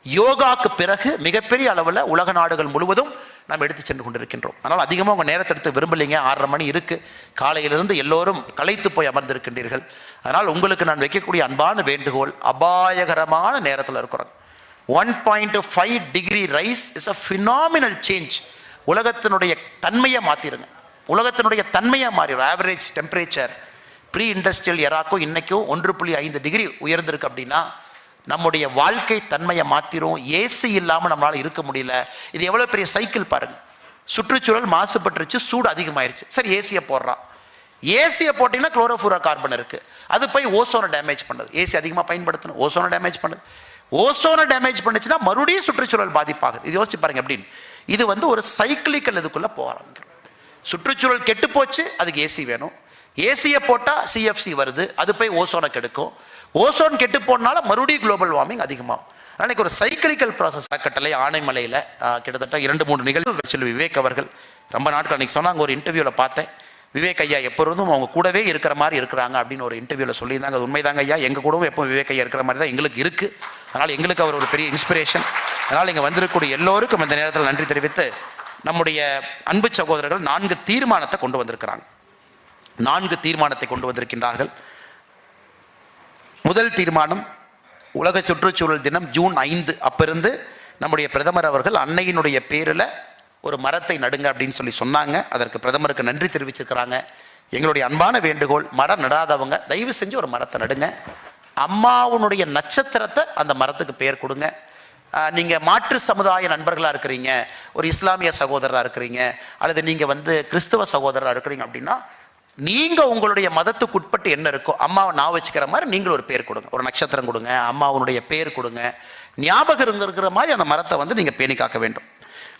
யோகாக்கு பிறகு மிகப்பெரிய அளவில் உலக நாடுகள் முழுவதும் நாம் எடுத்து சென்று கொண்டிருக்கின்றோம். அதனால் அதிகமாக உங்கள் நேரத்தை எடுத்து விரும்பலைங்க. ஆறரை மணி இருக்குது காலையிலிருந்து எல்லோரும் களைத்து போய் அமர்ந்திருக்கின்றீர்கள். அதனால் உங்களுக்கு நான் வைக்கக்கூடிய அன்பான வேண்டுகோள் அபாயகரமான நேரத்தில் இருக்கிறோம் one point five degree rise is a phenomenal change உலகத்தினுடைய தன்மையை மாற்றிருங்க உலகத்தினுடைய தன்மையாக மாறிடும் ஆவரேஜ் டெம்பரேச்சர் ப்ரீ இண்டஸ்ட்ரியல் எராக்கும் இன்றைக்கும் ஒன்று புள்ளி ஐந்து டிகிரி உயர்ந்திருக்கு அப்படின்னா நம்முடைய வாழ்க்கை தன்மையை மாற்றிரும் ஏசி இல்லாமல் நம்மளால் இருக்க முடியல. இது எவ்வளோ பெரிய சைக்கிள் பாருங்கள் சுற்றுச்சூழல் மாசுபட்டுருச்சு சூடு அதிகமாயிருச்சு. சரி ஏசியை போடுறான் ஏசியை போட்டிங்கன்னா குளோரோஃபூரா கார்பன் இருக்குது அது போய் ஓசோனை டேமேஜ் பண்ணுது. ஏசி அதிகமாக பயன்படுத்தணும். ஓசோனை டேமேஜ் பண்ணுது. ஓசோனை டேமேஜ் பண்ணுச்சுன்னா மறுபடியும் சுற்றுச்சூழல் பாதிப்பாகுது. இது யோசிச்சு பாருங்க அப்படின்னு இது வந்து ஒரு சைக்கிளிக்கல் இதுக்குள்ளே போக ஆரம்பிக்கிறோம் சுற்றுச்சூழல் கெட்டு போச்சு அதுக்கு ஏசி வேணும். ஏசியை போட்டால் சிஎஃப்சி வருது அது போய் ஓசோனை கெடுக்கும். ஓசோன் கெட்டு போனால மறுபடியும் குளோபல் வார்மிங் அதிகமாகும். அன்னைக்கு ஒரு சைக்கிளிக்கல் ப்ராசஸ் அறக்கட்டளை ஆனைமலையில் கிட்டத்தட்ட இரண்டு மூன்று நிகழ்வு வச்சு விவேக் அவர்கள் ரொம்ப நாட்கள் அன்னைக்கு சொன்னாங்க ஒரு இன்டர்வியூவில் பார்த்தேன். விவேக் ஐயா எப்பொழுதும் அவங்க கூடவே இருக்கிற மாதிரி இருக்கிறாங்க அப்படின்னு ஒரு இன்டர்வியூவில் சொல்லியிருந்தாங்க. அது உண்மைதாங்க ஐயா. எங்கள் கூடவும் எப்போ விவேக் ஐயா இருக்கிற மாதிரி தான் எங்களுக்கு இருக்குது அதனால் எங்களுக்கு அவர் ஒரு பெரிய இன்ஸ்பிரேஷன் அதனால் இங்கே வந்திருக்கக்கூடிய எல்லோருக்கும் இந்த நேரத்தில் நன்றி தெரிவித்து நம்முடைய அன்பு சகோதரர்கள் நான்கு தீர்மானத்தை கொண்டு வந்திருக்கிறாங்க. நான்கு தீர்மானத்தை கொண்டு வந்திருக்கின்றார்கள். முதல் தீர்மானம் உலக சுற்றுச்சூழல் தினம் ஜூன் ஐந்து. அப்பிருந்து நம்முடைய பிரதமர் அவர்கள் அன்னையினுடைய பேரில் ஒரு மரத்தை நடுங்க அப்படின்னு சொல்லி சொன்னாங்க. அதற்கு பிரதமருக்கு நன்றி தெரிவிச்சிருக்கிறாங்க. எங்களுடைய அன்பான வேண்டுகோள் மரம் நடாதவங்க தயவு செஞ்சு ஒரு மரத்தை நடுங்க. அம்மாவுனுடைய நட்சத்திரத்தை அந்த மரத்துக்கு பெயர் கொடுங்க. நீங்கள் மாற்று சமுதாய நண்பர்களாக இருக்கிறீங்க ஒரு இஸ்லாமிய சகோதரராக இருக்கிறீங்க அல்லது நீங்கள் வந்து கிறிஸ்தவ சகோதரராக இருக்கிறீங்க அப்படின்னா நீங்கள் உங்களுடைய மதத்துக்கு உட்பட்டு என்ன இருக்கோ அம்மாவை நான் வச்சுக்கிற மாதிரி நீங்களும் ஒரு பேர் கொடுங்க. ஒரு நட்சத்திரம் கொடுங்க அம்மாவுடைய பேர் கொடுங்க. ஞாபகம் இருக்கிற மாதிரி அந்த மரத்தை வந்து நீங்கள் பேணி காக்க வேண்டும்.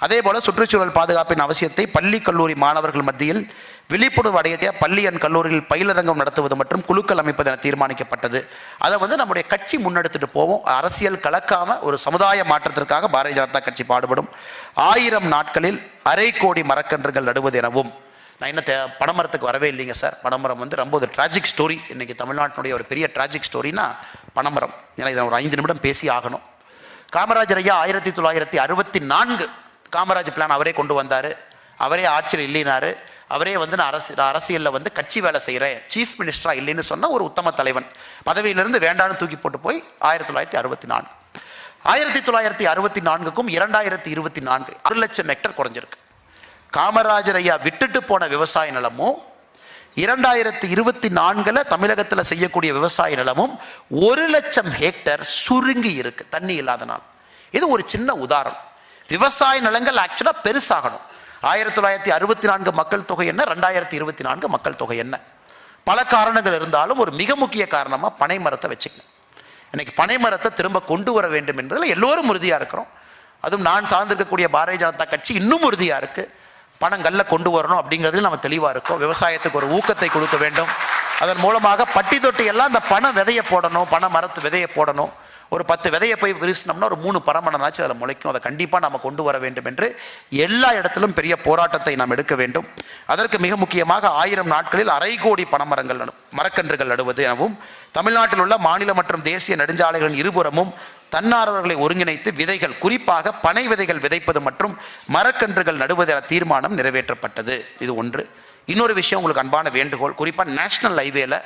அதே போல் சுற்றுச்சூழல் பாதுகாப்பின் அவசியத்தை பள்ளி கல்லூரி மாணவர்கள் மத்தியில் விழிப்புணர்வு அடையதே பள்ளி அண்ட் கல்லூரியில் பயிலரங்கம் நடத்துவது மற்றும் குழுக்கள் அமைப்பது என தீர்மானிக்கப்பட்டது. அதை வந்து நம்முடைய கட்சி முன்னெடுத்துட்டு போவோம். அரசியல் கலக்காம ஒரு சமுதாய மாற்றத்திற்காக பாரதிய ஜனதா கட்சி பாடுபடும். ஆயிரம் நாட்களில் அரை கோடி மரக்கன்றுகள் நடுவது எனவும் நான் என்ன தே பனைமரத்துக்கு வரவே இல்லைங்க சார். பனைமரம் வந்து ரொம்ப ஒரு ட்ராஜிக் ஸ்டோரி இன்றைக்கி தமிழ்நாட்டினுடைய ஒரு பெரிய ட்ராஜிக் ஸ்டோரினா பனைமரம். ஏன்னா இதை ஒரு ஐந்து நிமிடம் பேசி ஆகணும். காமராஜர் ஐயா ஆயிரத்தி தொள்ளாயிரத்தி அறுபத்தி நான்கு காமராஜ் பிளான் அவரே கொண்டு வந்தார். அவரே ஆட்சியில் இல்லைனாரு. அவரே வந்து நான் அரசு அரசியலில் வந்து கட்சி வேலை செய்கிறேன் சீஃப் மினிஸ்டராக இல்லைன்னு சொன்ன ஒரு உத்தம தலைவன். பதவியிலிருந்து வேண்டான்னு தூக்கி போட்டு போய் ஆயிரத்தி தொள்ளாயிரத்தி அறுபத்தி நான்கு ஆயிரத்தி தொள்ளாயிரத்தி அறுபத்தி நான்குக்கும் இரண்டாயிரத்தி இருபத்தி நான்கு ஒரு லட்சம் ஹெக்டர் குறைஞ்சிருக்கு. காமராஜர் ஐயா விட்டுட்டு போன விவசாய நிலமும் இரண்டாயிரத்தி இருபத்தி நான்கில் தமிழகத்தில் செய்யக்கூடிய விவசாய நிலமும் ஒரு லட்சம் ஹெக்டர் சுருங்கி இருக்கு தண்ணி இல்லாதனால். இது ஒரு சின்ன உதாரணம். விவசாய நிலங்கள் ஆக்சுவலாக பெருசாகணும். ஆயிரத்தி தொள்ளாயிரத்தி அறுபத்தி நான்கு மக்கள் தொகை என்ன? ரெண்டாயிரத்தி இருபத்தி நான்கு மக்கள் தொகை என்ன? பல காரணங்கள் இருந்தாலும் ஒரு மிக முக்கிய காரணமாக பனை மரத்தை வச்சுக்கணும். இன்னைக்கு பனை மரத்தை திரும்ப கொண்டு வர வேண்டும் என்பதில் எல்லோரும் உறுதியாக இருக்கிறோம். அதுவும் நான் சார்ந்திருக்கக்கூடிய பாரதிய ஜனதா கட்சி இன்னும் உறுதியாக இருக்குது பணங்கள்ல கொண்டு வரணும் அப்படிங்கிறதுல நம்ம தெளிவாக இருக்கோம். விவசாயத்துக்கு ஒரு ஊக்கத்தை கொடுக்க வேண்டும். அதன் மூலமாக பட்டி தொட்டி எல்லாம் அந்த பண விதையை போடணும் பண மரத்து விதையை போடணும். ஒரு பத்து விதையை போய் விரிசினோம்னா ஒரு மூணு பரமணனாச்சும் அதில் முளைக்கும். அதை கண்டிப்பாக நம்ம கொண்டு வர வேண்டும் என்று எல்லா இடத்திலும் பெரிய போராட்டத்தை நாம் எடுக்க வேண்டும். அதற்கு மிக முக்கியமாக ஆயிரம் நாட்களில் அரை கோடி பனமரங்கள் மரக்கன்றுகள் நடுவது எனவும் தமிழ்நாட்டில் உள்ள மாநில மற்றும் தேசிய நெடுஞ்சாலைகளின் இருபுறமும் தன்னார்வர்களை ஒருங்கிணைத்து விதைகள் குறிப்பாக பனை விதைகள் விதைப்பது மற்றும் மரக்கன்றுகள் நடுவது என தீர்மானம் நிறைவேற்றப்பட்டது. இது ஒன்று. இன்னொரு விஷயம் உங்களுக்கு அன்பான வேண்டுகோள். குறிப்பாக நேஷனல் ஹைவேல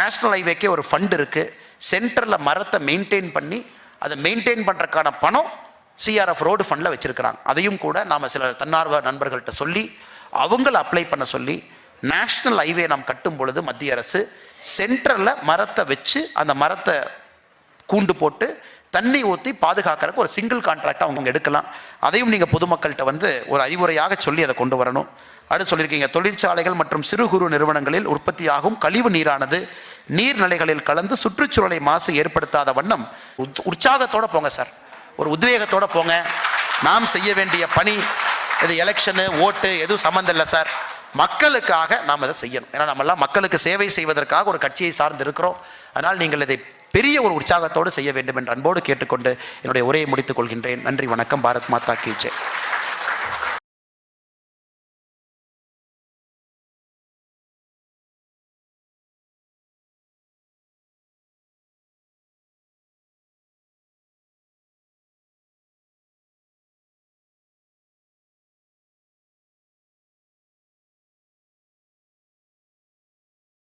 நேஷனல் ஹைவேக்கே ஒரு ஃபண்ட் இருக்குது சென்டரில் மரத்தை மெயின்டைன் பண்ணி அதை மெயின்டைன் பண்ணுறக்கான பணம் சிஆர்எஃப் ரோடு ஃபண்டில் வச்சுருக்கிறாங்க. அதையும் கூட நாம் சில தன்னார்வ நண்பர்கள்ட்ட சொல்லி அவங்கள அப்ளை பண்ண சொல்லி நேஷ்னல் ஹைவே நாம் கட்டும் பொழுது மத்திய அரசு சென்டரில் மரத்தை வச்சு அந்த மரத்தை கூண்டு போட்டு தண்ணி ஊற்றி பாதுகாக்கிறதுக்கு ஒரு சிங்கிள் கான்ட்ராக்ட் அவங்க எடுக்கலாம். அதையும் நீங்கள் பொதுமக்கள்கிட்ட வந்து ஒரு அறிவுரையாக சொல்லி அதை கொண்டு வரணும். அடுத்து சொல்லியிருக்கீங்க தொழிற்சாலைகள் மற்றும் சிறு குறு நிறுவனங்களில் உற்பத்தியாகும் கழிவு நீரானது நீர்நிலைகளில் கலந்து சுற்றுச்சூழலை மாசு ஏற்படுத்தாத வண்ணம் உத்- உற்சாகத்தோட போங்க சார். ஒரு உத்வேகத்தோட போங்க. நாம் செய்ய வேண்டிய பணி இது எலெக்ஷனு ஓட்டு எதுவும் சம்மந்தம் இல்லை சார். மக்களுக்காக நாம் அதை செய்யணும். ஏன்னா நம்மெல்லாம் மக்களுக்கு சேவை செய்வதற்காக ஒரு கட்சியை சார்ந்து இருக்கிறோம் அதனால் நீங்கள் இதை பெரிய ஒரு உற்சாகத்தோடு செய்ய வேண்டும் என்று அன்போடு கேட்டுக்கொண்டு என்னுடைய உரையை முடித்துக் கொள்கின்றேன். நன்றி வணக்கம். பாரத் மாதா கீச்சே